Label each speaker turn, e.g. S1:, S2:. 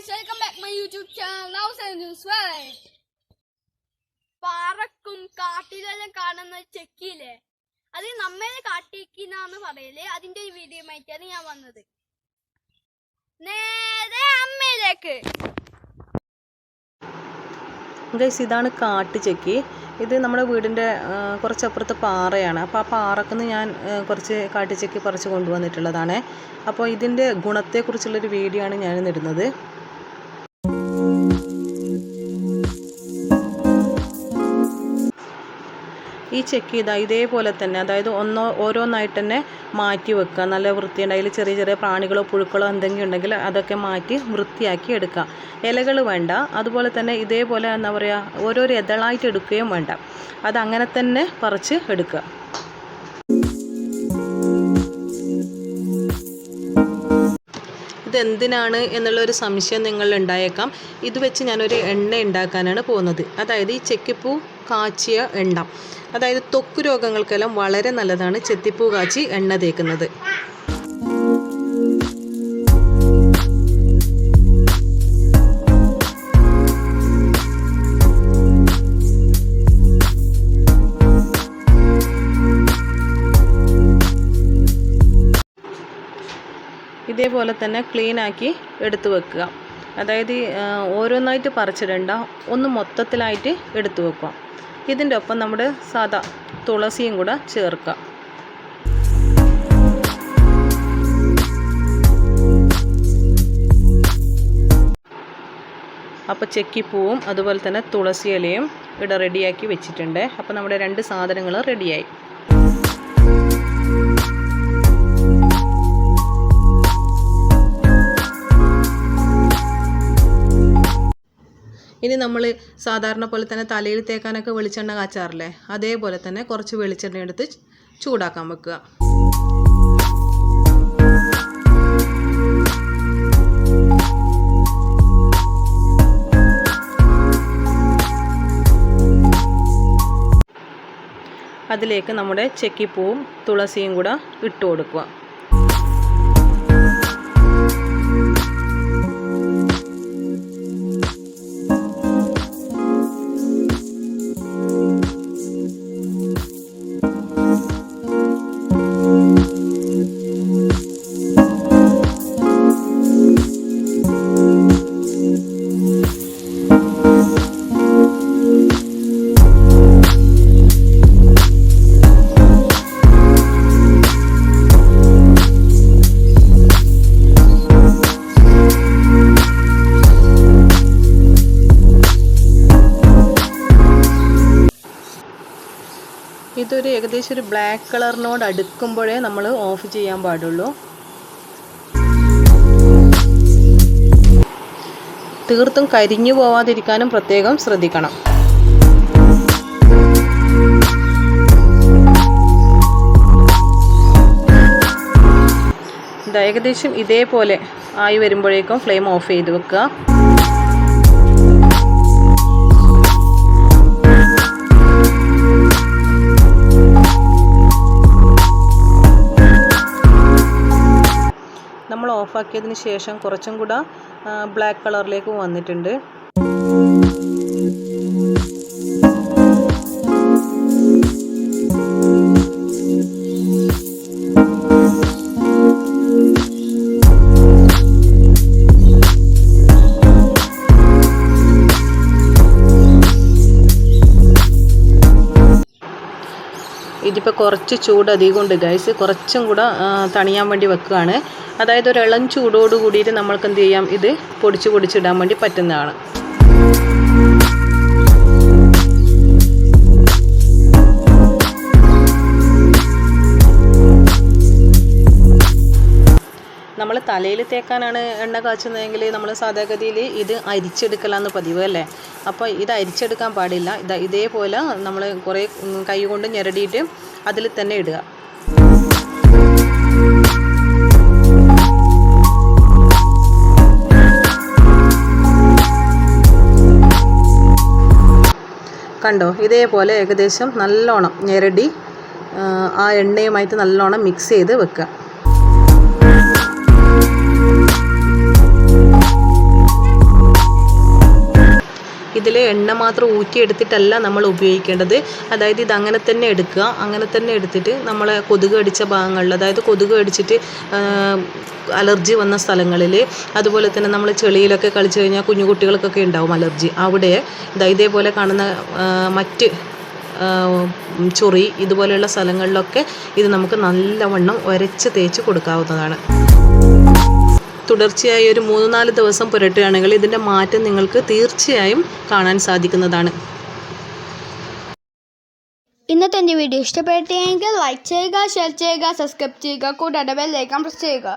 S1: guys, welcome back my YouTube channel. Now news right? പാറക്കും കാട്ടിലെല്ലാം കാണുന്ന ചെക്കിയില്ലേ? അത് നമ്മളെ കാട്ടിക്കുന്നാന്ന് പറയൽ അതിന്റെ ഒരു വീഡിയോ ആയിട്ടാണ് ഞാൻ വന്നത്. നേരെ അമ്മയിലേക്ക്.
S2: ഗൈസ് ഇതാണ് കാട്ടുചെക്കി ഇത് നമ്മുടെ വീടിന്റെ കുറച്ചപ്പുറത്ത് പാറയാണ്. അപ്പോൾ ആ പാറക്കുന്ന് ഞാൻ കുറച്ച് കാട്ടുചെക്കി പറിച്ച് കൊണ്ടുവന്നിട്ടുള്ളതാണ്. അപ്പോൾ ഇതിന്റെ ഗുണത്തെക്കുറിച്ചുള്ളൊരു വീഡിയോ ആണ് ഞാൻ ഇടുന്നത്. ഈ ചെക്ക് ചെയ്താൽ ഇതേപോലെ തന്നെ അതായത് ഒന്നോ ഓരോന്നായിട്ട് തന്നെ മാറ്റി വെക്കുക. നല്ല വൃത്തിയുണ്ട്. അതിൽ ചെറിയ ചെറിയ പ്രാണികളോ പുഴുക്കളോ എന്തെങ്കിലും ഉണ്ടെങ്കിൽ അതൊക്കെ മാറ്റി വൃത്തിയാക്കി എടുക്കുക. ഇലകൾ വേണ്ട. അതുപോലെ തന്നെ ഇതേപോലെ എന്താ പറയുക ഓരോരോ ഇതളായിട്ട് എടുക്കുകയും വേണ്ട. അതങ്ങനെ തന്നെ പറിച്ച് എടുക്കുക. ഇതെന്തിനാണ് എന്നുള്ളൊരു സംശയം നിങ്ങൾ ഉണ്ടായേക്കാം ഇത് വെച്ച് ഞാനൊരു എണ്ണ ഉണ്ടാക്കാനാണ് പോകുന്നത് അതായത് ഈ ചെക്കിപ്പൂ കാച്ചിയ എണ്ണ. അതായത് ത്വക്ക് രോഗങ്ങൾക്കെല്ലാം വളരെ നല്ലതാണ് ചെത്തിപ്പൂ കാച്ചി എണ്ണ തേക്കുന്നത്. ഇതേപോലെ തന്നെ ക്ലീൻ ആക്കി എടുത്തു വെക്കുക. അതായത് ഓരോന്നായിട്ട് പറിച്ചിടണ്ട. ഒന്ന് മൊത്തത്തിലായിട്ട് എടുത്തു വെക്കുക. ഇതിന്റെ ഒപ്പം നമ്മുടെ സാധാ തുളസിയും കൂടെ ചേർക്കുക. അപ്പോൾ ചെക്കിപ്പൂവും അതുപോലെ തന്നെ തുളസി ഇലയും ഇവിടെ റെഡിയാക്കി വെച്ചിട്ടുണ്ട്. അപ്പോൾ നമ്മുടെ രണ്ട് സാധനങ്ങൾ റെഡിയായി ഇനി നമ്മൾ സാധാരണ പോലെ തന്നെ തലയിൽ തേക്കാനൊക്കെ വെളിച്ചെണ്ണ കാച്ചാറില്ലേ? അതേപോലെ തന്നെ കുറച്ച് വെളിച്ചെണ്ണ എടുത്ത് ചൂടാക്കാൻ വെക്കുക. അതിലേക്ക് നമ്മുടെ ചെക്കിപ്പൂവും തുളസിയും കൂടെ ഇട്ട് കൊടുക്കുക. ഇതൊരു ഏകദേശം ഒരു ബ്ലാക്ക് കളറിനോട് അടുക്കുമ്പോഴേ നമ്മൾ ഓഫ് ചെയ്യാൻ പാടുള്ളൂ. തീർത്തും കരിഞ്ഞു പോവാതിരിക്കാനും പ്രത്യേകം ശ്രദ്ധിക്കണം. ഏകദേശം ഇതേപോലെ ആയി വരുമ്പോഴേക്കും ഫ്ലെയിം ഓഫ് ചെയ്ത് വെക്കുക. ഓഫാക്കിയതിന് ശേഷം കുറച്ചും കൂടെ ബ്ലാക്ക് കളറിലേക്ക് വന്നിട്ടുണ്ട്. ഇതിപ്പോൾ കുറച്ച് ചൂട് അധികം ഉണ്ട് ഗൈസ് കുറച്ചും കൂടെ തണിയാൻ വേണ്ടി വെക്കുകയാണ്. അതായത് ഒരു ഇളം ചൂടോട് കൂടിയിട്ട് നമ്മൾക്ക് എന്ത് ചെയ്യാം? ഇത് പൊടിച്ച് പൊടിച്ചിടാൻ വേണ്ടി പറ്റുന്നതാണ്. നമ്മൾ തലയിൽ തേക്കാനാണ് എണ്ണ കാച്ചുന്നതെങ്കിൽ നമ്മൾ സാധാഗതിയിൽ ഇത് അരിച്ചെടുക്കലാന്ന് പതിവ് അല്ലേ? അപ്പോൾ ഇത് അരിച്ചെടുക്കാൻ പാടില്ല. ഇത് ഇതേപോലെ നമ്മൾ കുറേ കൈ കൊണ്ട് ഞെരടിയിട്ട് അതിൽ തന്നെ ഇടുക. കണ്ടോ? ഇതേപോലെ ഏകദേശം നല്ലോണം ഞെരടി ആ എണ്ണയുമായിട്ട് നല്ലോണം മിക്സ് ചെയ്ത് വെക്കുക. ഇതിൽ എണ്ണ മാത്രം ഊറ്റിയെടുത്തിട്ടല്ല നമ്മൾ ഉപയോഗിക്കേണ്ടത്. അതായത് ഇത് അങ്ങനെ തന്നെ എടുക്കുക. അങ്ങനെ തന്നെ എടുത്തിട്ട് നമ്മൾ കൊതുക് അടിച്ച ഭാഗങ്ങളിൽ അതായത് കൊതുക് അടിച്ചിട്ട് അലർജി വന്ന സ്ഥലങ്ങളിൽ അതുപോലെ തന്നെ നമ്മൾ ചെളിയിലൊക്കെ കളിച്ചു കഴിഞ്ഞാൽ കുഞ്ഞു കുട്ടികൾക്കൊക്കെ ഉണ്ടാവും അലർജി. അവിടെ ഇതാ ഇതേപോലെ കാണുന്ന മറ്റ് ചൊറി ഇതുപോലെയുള്ള സ്ഥലങ്ങളിലൊക്കെ ഇത് നമുക്ക് നല്ലവണ്ണം ഉരച്ച് തേച്ച് കൊടുക്കാവുന്നതാണ്. തുടർച്ചയായി ഒരു മൂന്ന് നാല് ദിവസം പുരട്ടുകയാണെങ്കിൽ ഇതിന്റെ മാറ്റം നിങ്ങൾക്ക് തീർച്ചയായും കാണാൻ സാധിക്കുന്നതാണ്.
S1: ഇന്നത്തെ എന്റെ വീഡിയോ ഇഷ്ടപ്പെട്ടെങ്കിൽ ലൈക്ക് ചെയ്യുക ഷെയർ ചെയ്യുക സബ്സ്ക്രൈബ് ചെയ്യുക കൂടാതെ ബെല്ലേക്കാൻ പ്രസ് ചെയ്യുക.